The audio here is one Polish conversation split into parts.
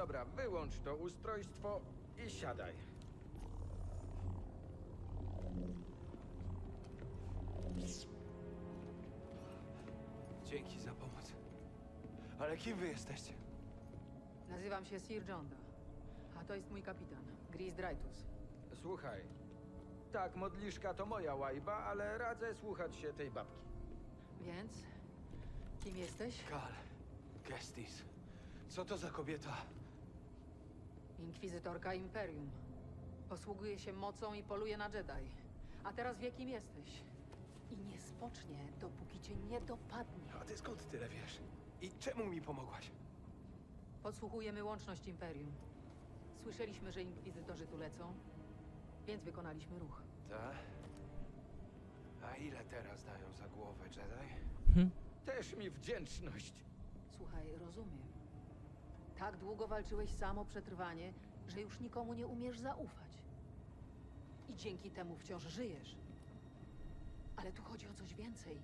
Dobra, wyłącz to ustrojstwo i siadaj. Dzięki za pomoc. Ale kim wy jesteście? Nazywam się Sir Jonda, a to jest mój kapitan, Gris Dreytus. Słuchaj. Tak, modliszka to moja łajba, ale radzę słuchać się tej babki. Więc, kim jesteś? Kal. Gestis. Co to za kobieta? Inkwizytorka Imperium. Posługuje się mocą i poluje na Jedi. A teraz wie, kim jesteś. I nie spocznie, dopóki cię nie dopadnie. A ty skąd tyle wiesz? I czemu mi pomogłaś? Podsłuchujemy łączność Imperium. Słyszeliśmy, że inkwizytorzy tu lecą, więc wykonaliśmy ruch. Ta? A ile teraz dają za głowę Jedi? Też mi wdzięczność. Słuchaj, rozumiem. Tak długo walczyłeś sam o przetrwanie, że już nikomu nie umiesz zaufać. I dzięki temu wciąż żyjesz. Ale tu chodzi o coś więcej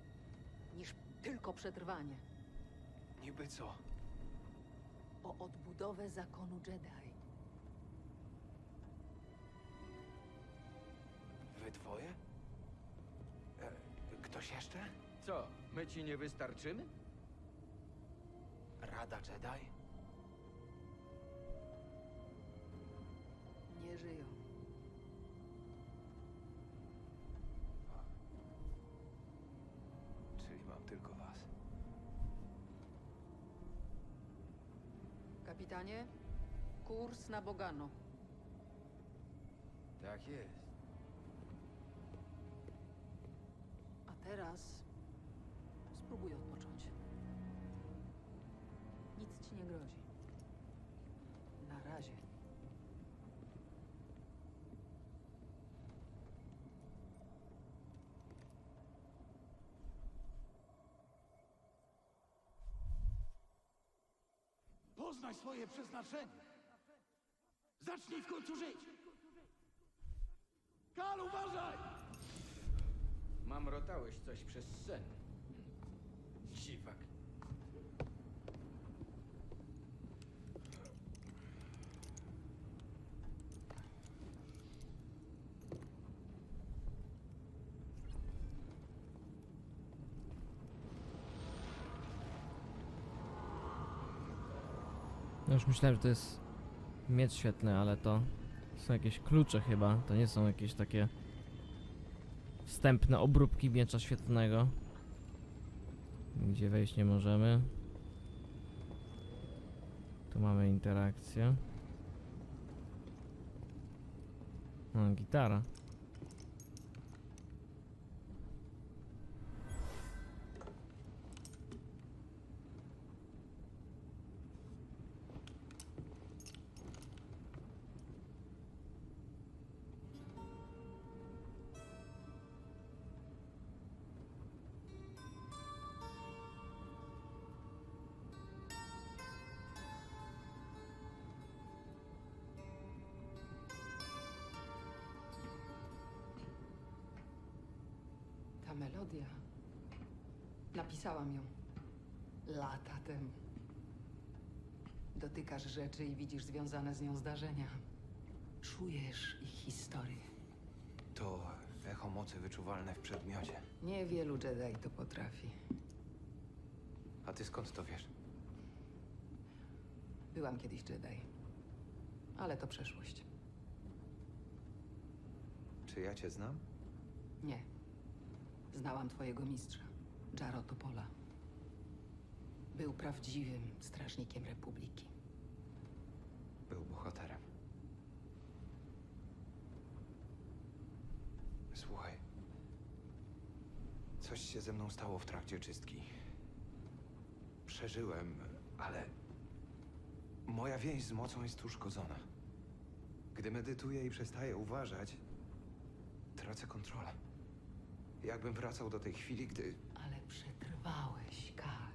niż tylko przetrwanie. Niby co? O odbudowę zakonu Jedi. Wy dwoje? E, ktoś jeszcze? Co, my ci nie wystarczymy? Rada Jedi? Nie żyją. Czyli mam tylko was. Kapitanie, kurs na Bogano. Tak jest. A teraz spróbuj. Nic ci nie grozi. Na razie. Poznaj swoje przeznaczenie. Zacznij w końcu żyć. Kal, uważaj! Mamrotałeś coś przez sen. Dziwak. Już myślałem, że to jest miecz świetny, ale to są jakieś klucze chyba. To nie są jakieś takie wstępne obróbki miecza świetnego. Gdzie wejść nie możemy. Tu mamy interakcję. No, gitara. Napisałam ją lata temu. Dotykasz rzeczy i widzisz związane z nią zdarzenia. Czujesz ich historię. To echo mocy wyczuwalne w przedmiocie. Niewielu Jedi to potrafi. A ty skąd to wiesz? Byłam kiedyś Jedi. Ale to przeszłość. Czy ja cię znam? Nie. Znałam twojego mistrza, Jaro Topola. Był prawdziwym strażnikiem Republiki. Był bohaterem. Słuchaj. Coś się ze mną stało w trakcie czystki. Przeżyłem, ale moja więź z mocą jest uszkodzona. Gdy medytuję i przestaję uważać, tracę kontrolę. Jakbym wracał do tej chwili, gdy Ale przetrwałeś, Kal.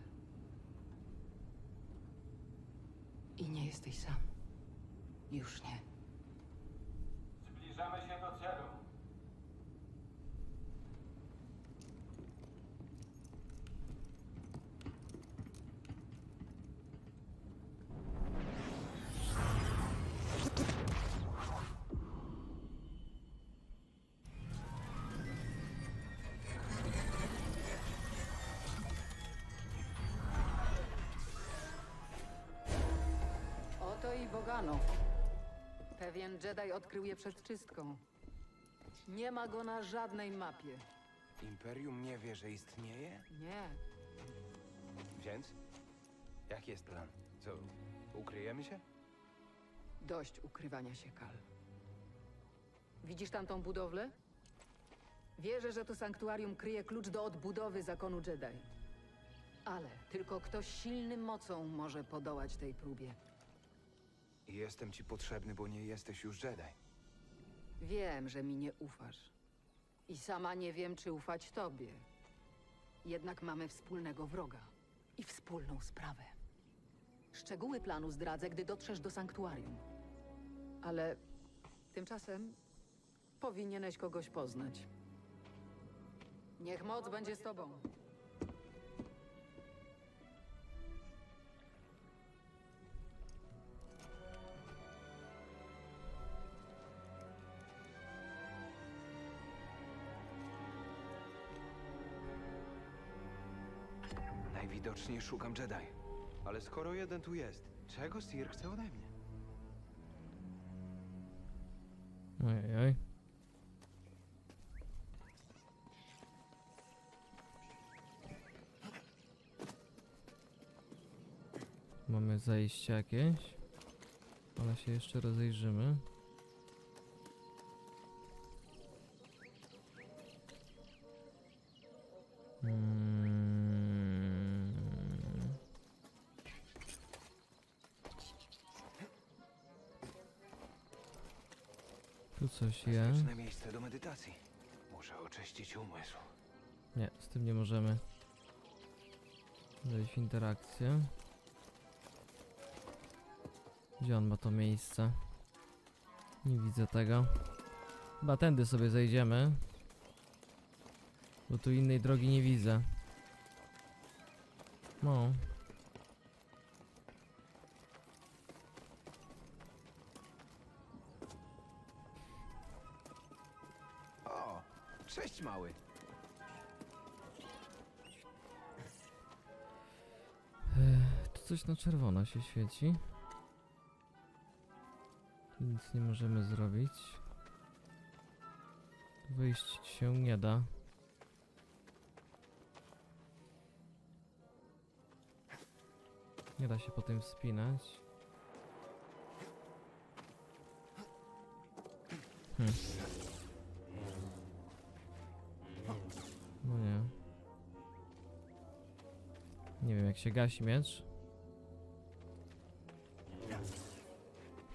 I nie jesteś sam. Już nie. Zbliżamy się do celu. Bogano. Pewien Jedi odkrył je przed czystką. Nie ma go na żadnej mapie. Imperium nie wie, że istnieje? Nie. Więc? Jaki jest plan? Co, ukryjemy się? Dość ukrywania się, Kal. Widzisz tamtą budowlę? Wierzę, że to sanktuarium kryje klucz do odbudowy zakonu Jedi. Ale tylko ktoś silnym mocą może podołać tej próbie. Jestem ci potrzebny, bo nie jesteś już Jedi. Wiem, że mi nie ufasz. I sama nie wiem, czy ufać tobie. Jednak mamy wspólnego wroga i wspólną sprawę. Szczegóły planu zdradzę, gdy dotrzesz do sanktuarium. Ale tymczasem powinieneś kogoś poznać. Niech moc będzie z tobą. Najwidoczniej szukam Jedi. Ale skoro jeden tu jest, czego Sir chce ode mnie? Ojej. oj. Mamy zajście jakieś, ale się jeszcze rozejrzymy. Tu coś jest. Bezpieczne miejsce do medytacji. Muszę oczyścić umysł. Nie, z tym nie możemy wejść w interakcję. Gdzie on ma to miejsce? Nie widzę tego. Chyba tędy sobie zejdziemy. Bo tu innej drogi nie widzę. No. Mały. Tu coś na czerwono się świeci. Nic nie możemy zrobić. Wyjść się nie da. Nie da się po tym wspinać. Hmm. Się gasi miecz.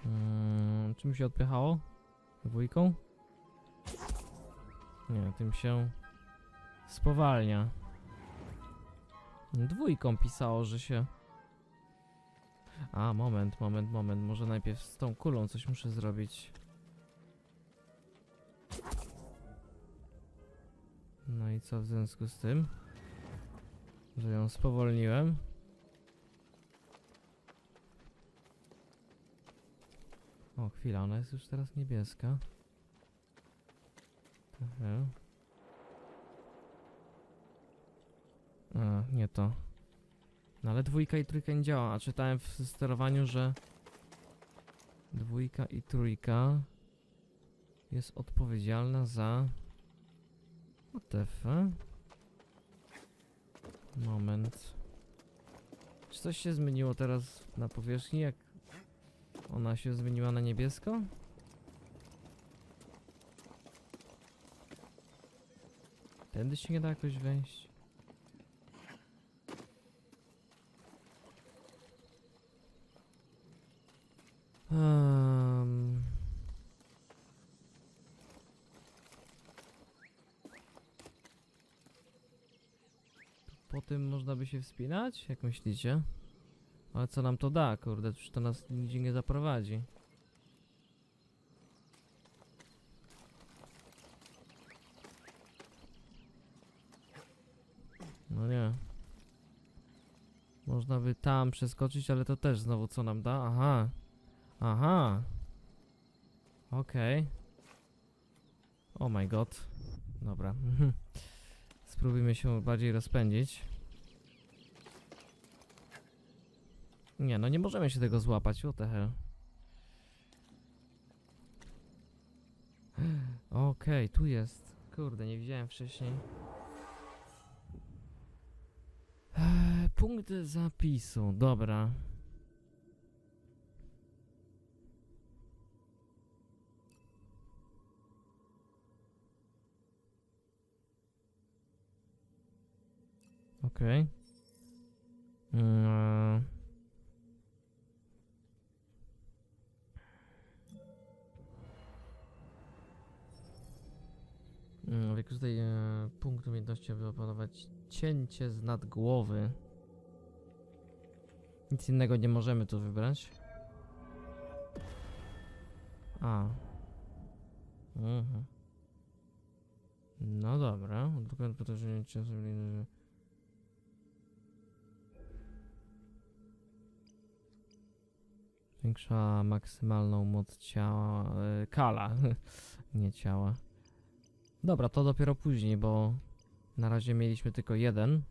Mm, czym się odpychało? Dwójką? Nie, tym się spowalnia. Dwójką pisało, że się... A, moment, moment, moment. Może najpierw z tą kulą coś muszę zrobić. No i co w związku z tym? Że ją spowolniłem. O, chwila, ona jest już teraz niebieska. A, nie to. No ale dwójka i trójka nie działa, a czytałem w sterowaniu, że dwójka i trójka jest odpowiedzialna za... Fuck? Moment. Czy coś się zmieniło teraz na powierzchni, jak ona się zmieniła na niebiesko? Tędy się nie da jakoś wejść. Um. Po by się wspinać? Jak myślicie? Ale co nam to da, kurde? Przecież to nas nigdzie nie zaprowadzi. No nie. Można by tam przeskoczyć, ale to też znowu co nam da? Aha. Aha. Okej. Oh my god. Dobra. Spróbujmy się bardziej rozpędzić. Nie, no nie możemy się tego złapać, what the hell. Okej, okay, tu jest. Kurde, nie widziałem wcześniej. Eee, punkt zapisu, dobra. Okej. Okay. Eee. Wykorzystaj e, punkt umiejętności, aby opanować cięcie z nad głowy. Nic innego nie możemy tu wybrać. A. Mhm. No dobra. Dokładnie potężenie czasu. Zwiększa maksymalną moc ciała. E, kala. nie ciała. Dobra, to dopiero później, bo na razie mieliśmy tylko jeden.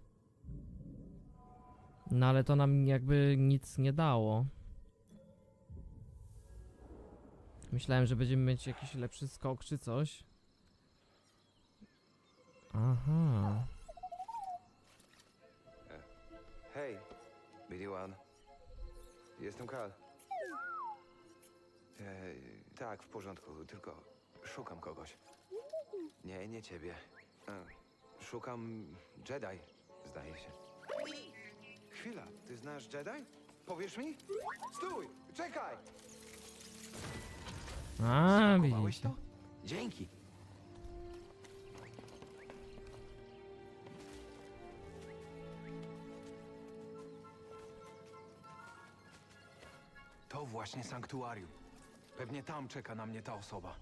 No ale to nam jakby nic nie dało. Myślałem, że będziemy mieć jakiś lepszy skok czy coś. Aha. Hej, One. Jestem Kal. E, tak, w porządku, tylko szukam kogoś. Nie, nie ciebie. E, szukam Jedi, zdaje się. Chwila, ty znasz Jedi? Powiesz mi? Stój! Czekaj! A, Schowałeś widzicie. to? Dzięki. To właśnie sanktuarium. Pewnie tam czeka na mnie ta osoba.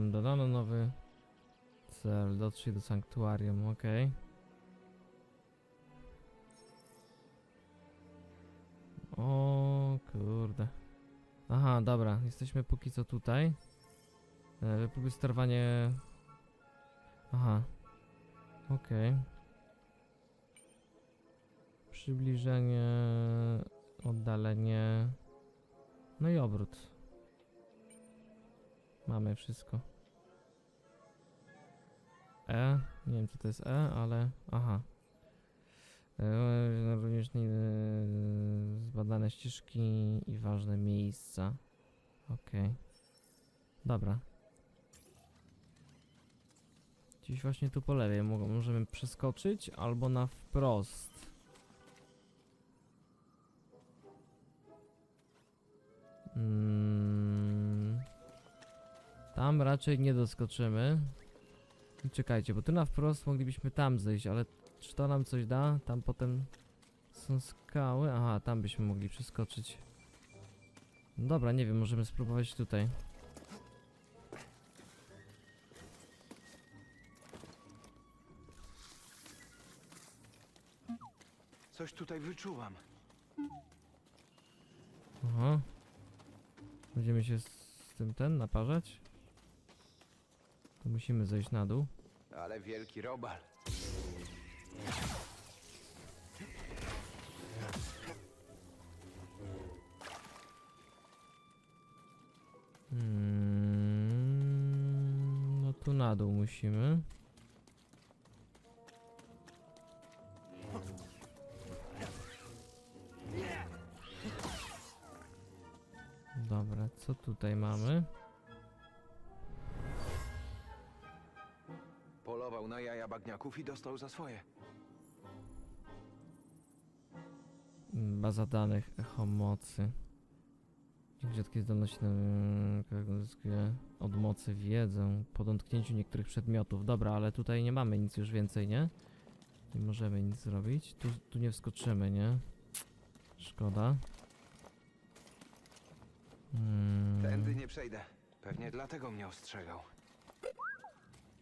Dodano nowy cel. Dotrzyj do sanktuarium, okej. O kurde. Aha, dobra, jesteśmy póki co tutaj. E, Wypróbuj sterowanie. Aha. Okej. Przybliżenie, oddalenie. No i obrót. Mamy wszystko. E? Nie wiem co to jest E, ale... Aha. E, również nie, zbadane ścieżki i ważne miejsca. Okej. Dobra. Gdzieś właśnie tu po lewej możemy przeskoczyć albo na wprost. Mm. Tam raczej nie doskoczymy. I Czekajcie, bo tu na wprost moglibyśmy tam zejść, ale czy to nam coś da? Tam potem są skały. Aha, tam byśmy mogli przeskoczyć. No dobra, nie wiem, możemy spróbować tutaj. Coś tutaj wyczuwam. Aha. Będziemy się z tym ten naparzać? To musimy zejść na dół. Ale wielki robal. Mm, no tu na dół musimy. Dobra, co tutaj mamy? Bagniaków i dostał za swoje. Baza danych echo mocy. Dzięki zdolności uzyskuje od mocy wiedzę po dotknięciu niektórych przedmiotów. Dobra, ale tutaj nie mamy nic już więcej, nie? Nie możemy nic zrobić. Tu, tu nie wskoczymy, nie? Szkoda. Mm, Tędy nie przejdę. Pewnie dlatego mnie ostrzegał.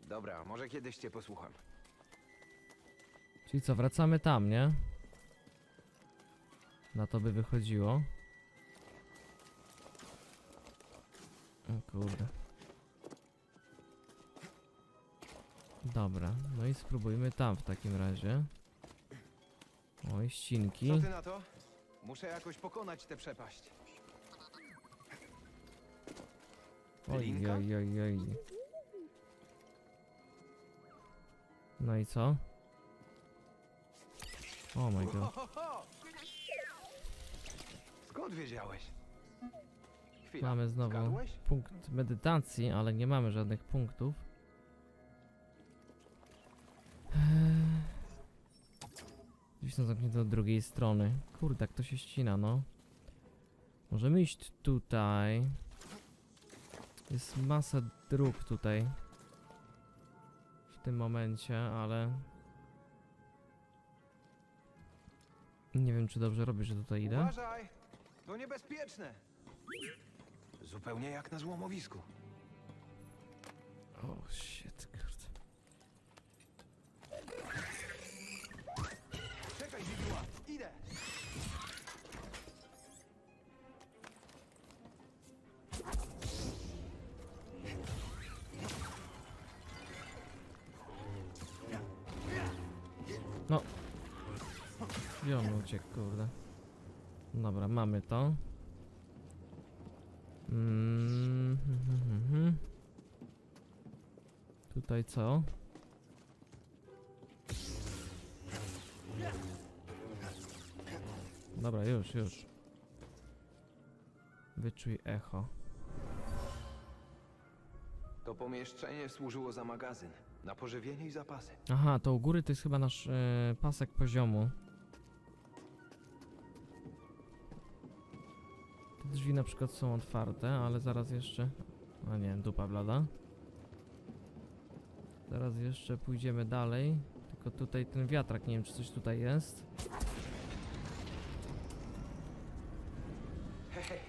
Dobra, może kiedyś cię posłucham. Czyli co, wracamy tam, nie? Na to by wychodziło. O kurde. Dobra, no i spróbujmy tam w takim razie. Oj, ścinki. Co ty na to? Muszę jakoś pokonać tę przepaść. Oj, Linka? oj, oj, oj. No i co? O my god. Skąd wiedziałeś? Chwila. Mamy znowu Zgadłeś? punkt medytacji, ale nie mamy żadnych punktów. Eee. Gdzieś są zamknięte od drugiej strony. Kurde, jak to się ścina, no. Możemy iść tutaj. Jest masa dróg tutaj. W tym momencie, ale... Nie wiem, czy dobrze robię, że tutaj idę. Uważaj! To niebezpieczne! Zupełnie jak na złomowisku. O, shit, Uciekł, kurde? Dobra, mamy to. Mm, hmm, hmm, hmm, hmm. Tutaj co? Dobra, już, już. Wyczuj echo. To pomieszczenie służyło za magazyn. Na pożywienie i zapasy. Aha, to u góry to jest chyba nasz e, pasek poziomu. Drzwi na przykład są otwarte, ale zaraz jeszcze... A nie, dupa blada. Zaraz jeszcze pójdziemy dalej. Tylko tutaj ten wiatrak, nie wiem czy coś tutaj jest. Hej,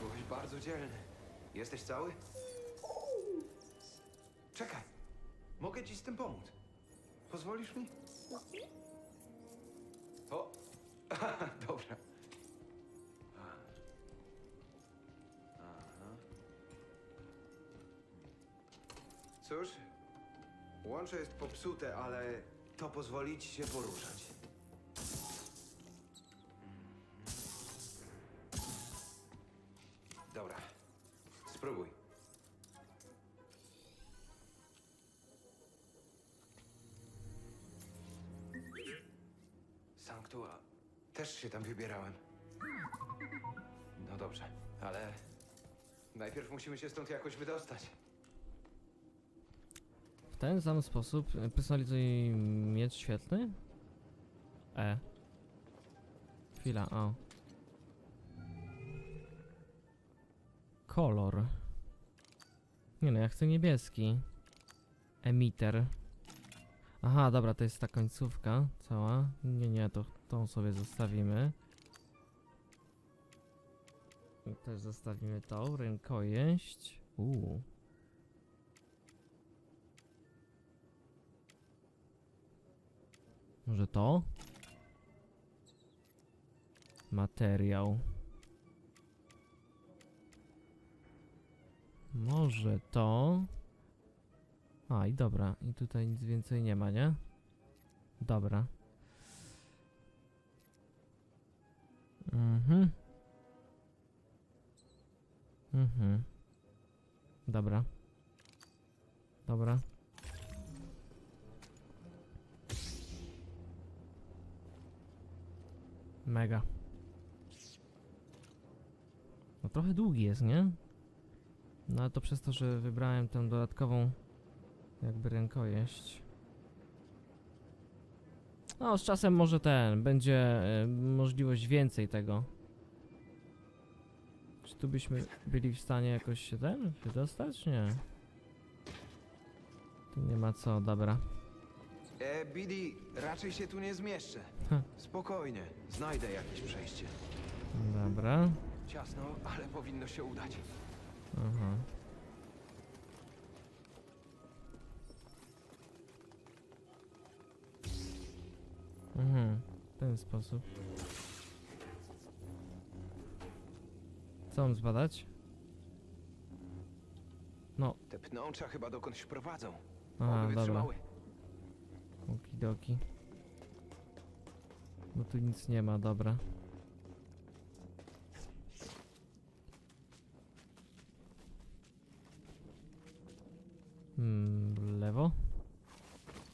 byłeś bardzo dzielny. Jesteś cały? Czekaj, mogę ci z tym pomóc. Pozwolisz mi? O, łącze jest popsute, ale to pozwoli ci się poruszać. Dobra, spróbuj. Sanktua. Też się tam wybierałem. No dobrze, ale najpierw musimy się stąd jakoś wydostać. Ten sam sposób e, personalizuj miecz świetlny? E. Chwila, o. Kolor. Nie no, ja chcę niebieski. Emitter. Aha, dobra, to jest ta końcówka cała. Nie, nie, to tą sobie zostawimy. I też zostawimy tą, rękojeść. Uuu. Może to? Materiał. Może to? A i dobra, i tutaj nic więcej nie ma, nie? Dobra. Mhm. Mhm. Dobra. Dobra. Mega. No trochę długi jest, nie? No ale to przez to, że wybrałem tę dodatkową jakby rękojeść. No z czasem może ten, będzie e, możliwość więcej tego. Czy tu byśmy byli w stanie jakoś się ten, się dostać? Nie. Tu nie ma co, dobra. E, Bidi, raczej się tu nie zmieszczę. Ha. Spokojnie, znajdę jakieś przejście. Dobra. Ciasno, ale powinno się udać. Aha. Mhm, w ten sposób. Co mam zbadać? Te pnącza chyba dokądś prowadzą. Oby dobra. wytrzymały widoki. No tu nic nie ma, dobra. Hmm, w lewo.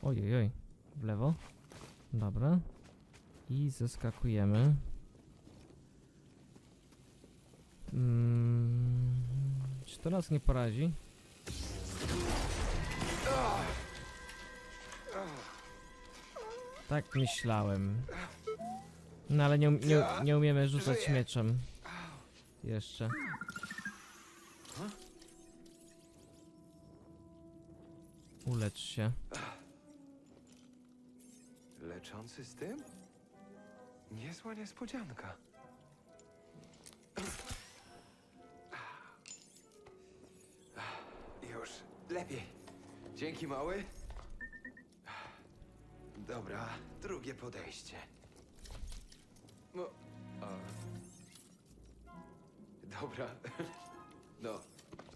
Ojojoj, oj. w lewo. Dobra. I zeskakujemy. Hmm, czy to nas nie porazi? Tak myślałem. No ale nie, um- nie, nie umiemy rzucać mieczem. Jeszcze. Ulecz się. Leczący z tym? Niezła niespodzianka. Już lepiej. Dzięki, mały. Dobra, drugie podejście. No, a... Dobra. No,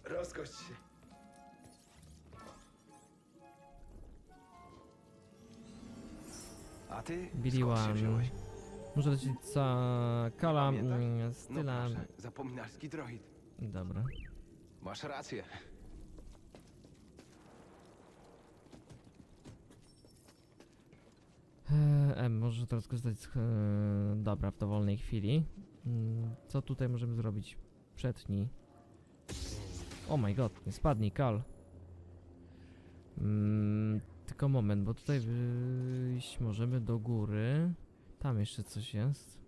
rozgość się. A ty? Billy skąd się One. wziąłeś? Muszę lecieć za Kala, Pamiętaj? mm, No styla. proszę, zapominalski droid. Dobra. Masz rację. Eee, M, może teraz skorzystać z... e, dobra, w dowolnej chwili. Mm, Co tutaj możemy zrobić? Przetnij. Oh my god, nie spadnij, Kal. Mm, tylko moment, bo tutaj wyjść możemy do góry. Tam jeszcze coś jest.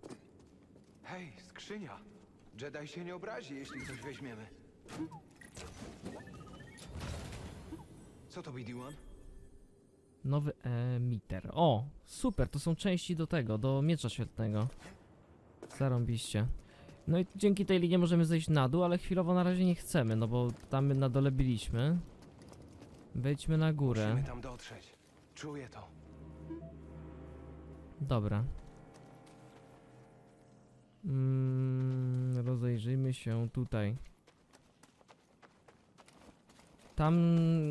Hej, skrzynia. Jedi się nie obrazi, jeśli coś weźmiemy. Co to One? Nowy emiter. O, super, to są części do tego, do miecza świetnego. Zarąbiście. No i dzięki tej linii możemy zejść na dół, ale chwilowo na razie nie chcemy, no bo tam my na dole byliśmy. Wejdźmy na górę. Musimy tam dotrzeć. Czuję to. Dobra. Mm, rozejrzyjmy się tutaj. Tam,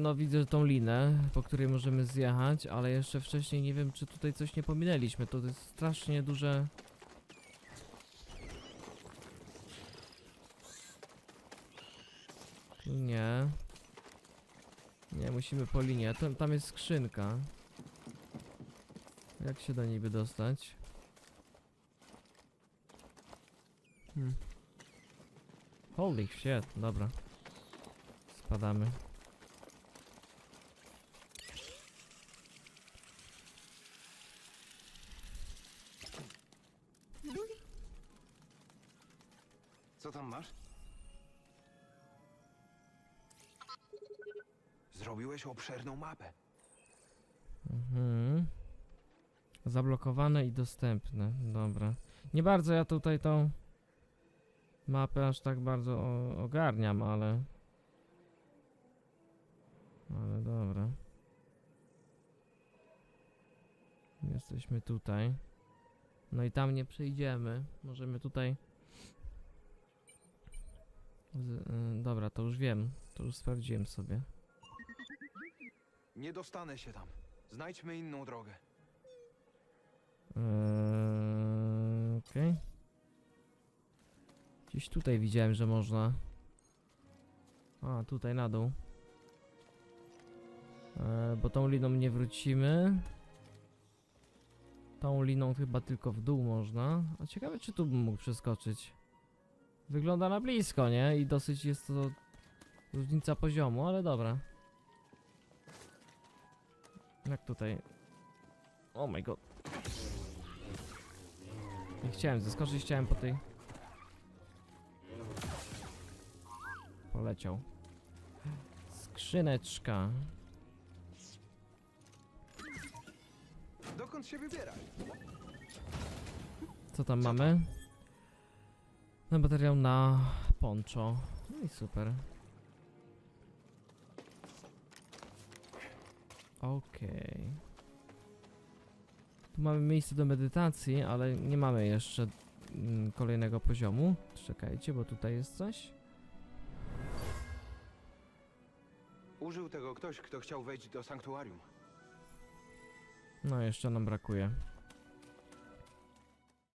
no widzę tą linę, po której możemy zjechać, ale jeszcze wcześniej nie wiem, czy tutaj coś nie pominęliśmy. To jest strasznie duże... Nie. Nie, musimy po linie. Tam, tam jest skrzynka. Jak się do niej by dostać? Hmm. Holy shit, dobra. Spadamy. Obszerną mapę. Mhm. Zablokowane i dostępne. Dobra. Nie bardzo ja tutaj tą mapę aż tak bardzo ogarniam, ale... Ale dobra. Jesteśmy tutaj. No i tam nie przejdziemy. Możemy tutaj... Z, y, dobra, to już wiem. To już sprawdziłem sobie. Nie dostanę się tam. Znajdźmy inną drogę. Eee, Okej. Gdzieś tutaj widziałem, że można. A, tutaj na dół. Eee, bo tą liną nie wrócimy. Tą liną chyba tylko w dół można. A ciekawe, czy tu bym mógł przeskoczyć. Wygląda na blisko, nie? I dosyć jest to różnica poziomu, ale dobra. Jak tutaj? Oh my god. Nie chciałem zeskoczyć, chciałem po tej... Poleciał. Skrzyneczka. Dokąd się wybierasz? Co tam mamy? No materiał na poncho. No i super. Okej. Tu mamy miejsce do medytacji, ale nie mamy jeszcze mm, kolejnego poziomu. Czekajcie, bo tutaj jest coś. Użył tego ktoś, kto chciał wejść do sanktuarium. No, jeszcze nam brakuje.